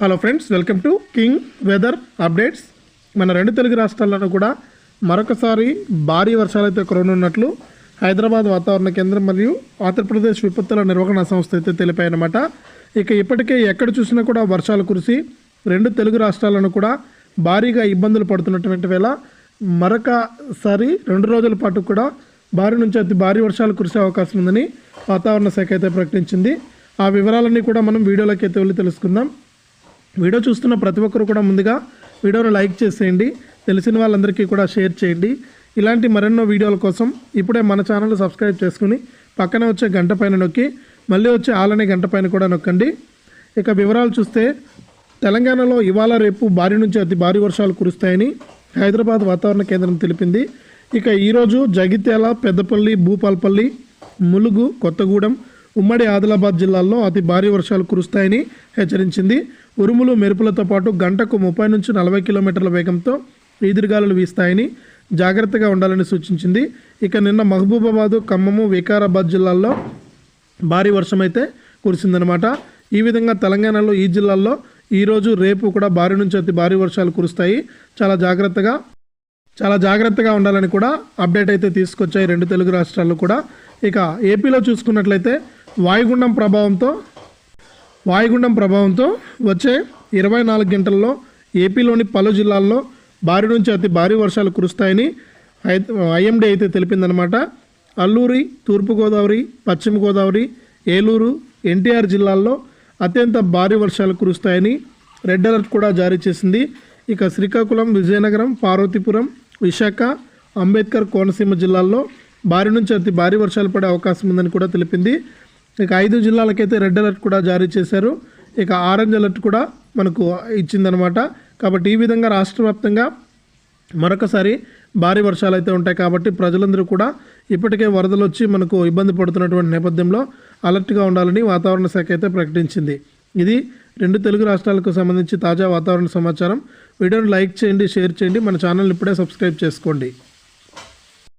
Hello friends welcome to king weather updates మన రెండు తెలుగు రాష్ట్రాల్లో కూడా మరొకసారి భారీ వర్షాలైతే కురవనున్నట్లు హైదరాబాద్ వాతావరణ కేంద్రం మరియు ఆంధ్రప్రదేశ్ విపత్తుల నిర్వహణ సంస్థ అయితే తెలిపాయన్నమాట. ఇక ఇప్పటికే ఎక్కడ చూసినా కూడా వర్షాలు కురిసి రెండు తెలుగు రాష్ట్రాలను కూడా భారీగా ఇబ్బందులు పడుతున్నటువంటి వేళ మరొకసారి రెండు రోజుల పాటు కూడా భారీ నుంచి అతి భారీ వర్షాలు కురిసే అవకాశం ఉందని వాతావరణ శాఖ అయితే ప్రకటించింది. ఆ వివరాలన్నీ కూడా మనం వీడియోలోకి అయితే వెళ్ళి తెలుసుకుందాం. వీడియో చూస్తున్న ప్రతి ఒక్కరు కూడా ముందుగా వీడియోను లైక్ చేసేయండి. తెలిసిన వాళ్ళందరికీ కూడా షేర్ చేయండి. ఇలాంటి మరెన్నో వీడియోల కోసం ఇప్పుడే మన ఛానల్ సబ్స్క్రైబ్ చేసుకుని పక్కనే వచ్చే గంట పైన నొక్కి మళ్ళీ వచ్చే ఆలనే గంట పైన కూడా నొక్కండి. ఇక వివరాలు చూస్తే తెలంగాణలో ఇవాళ రేపు భారీ నుంచి అతి భారీ వర్షాలు కురుస్తాయని హైదరాబాద్ వాతావరణ కేంద్రం తెలిపింది. ఇక ఈరోజు జగిత్యాల పెద్దపల్లి భూపాల్పల్లి ములుగు కొత్తగూడెం ఉమ్మడి ఆదిలాబాద్ జిల్లాల్లో అతి భారీ వర్షాలు కురుస్తాయని హెచ్చరించింది. ఉరుములు మెరుపులతో పాటు గంటకు ముప్పై నుంచి నలభై కిలోమీటర్ల వేగంతో ఈదురుగాలులు వీస్తాయని జాగ్రత్తగా ఉండాలని సూచించింది. ఇక నిన్న మహబూబాబాదు ఖమ్మము వికారాబాద్ జిల్లాల్లో భారీ వర్షం అయితే కురిసిందనమాట ఈ విధంగా తెలంగాణలో ఈ జిల్లాల్లో ఈరోజు రేపు కూడా భారీ నుంచి అతి భారీ వర్షాలు కురుస్తాయి. చాలా జాగ్రత్తగా చాలా జాగ్రత్తగా ఉండాలని కూడా అప్డేట్ అయితే తీసుకొచ్చాయి రెండు తెలుగు రాష్ట్రాల్లో కూడా. ఇక ఏపీలో చూసుకున్నట్లయితే వాయుగుండం ప్రభావంతో వాయుగుండం ప్రభావంతో వచ్చే ఇరవై నాలుగు గంటల్లో ఏపీలోని పలు జిల్లాల్లో భారీ నుంచి అతి భారీ వర్షాలు కురుస్తాయని ఐఎండీ అయితే తెలిపిందనమాట అల్లూరి తూర్పుగోదావరి పశ్చిమ గోదావరి ఏలూరు ఎన్టీఆర్ జిల్లాల్లో అత్యంత భారీ వర్షాలు కురుస్తాయని రెడ్ అలర్ట్ కూడా జారీ చేసింది. ఇక శ్రీకాకుళం విజయనగరం పార్వతీపురం విశాఖ అంబేద్కర్ కోనసీమ జిల్లాల్లో భారీ నుంచి అతి భారీ వర్షాలు పడే అవకాశం ఉందని కూడా తెలిపింది. ఇక ఐదు జిల్లాలకైతే రెడ్ అలర్ట్ కూడా జారీ చేశారు. ఇక ఆరెంజ్ అలర్ట్ కూడా మనకు ఇచ్చిందనమాట. కాబట్టి ఈ విధంగా రాష్ట్ర వ్యాప్తంగా మరొకసారి భారీ వర్షాలు అయితే ఉంటాయి కాబట్టి ప్రజలందరూ కూడా ఇప్పటికే వరదలు వచ్చి మనకు ఇబ్బంది పడుతున్నటువంటి నేపథ్యంలో అలర్ట్గా ఉండాలని వాతావరణ శాఖ అయితే ప్రకటించింది. ఇది రెండు తెలుగు రాష్ట్రాలకు సంబంధించి తాజా వాతావరణ సమాచారం. వీడియోని లైక్ చేయండి షేర్ చేయండి. మన ఛానల్ ఇప్పుడే సబ్స్క్రైబ్ చేసుకోండి.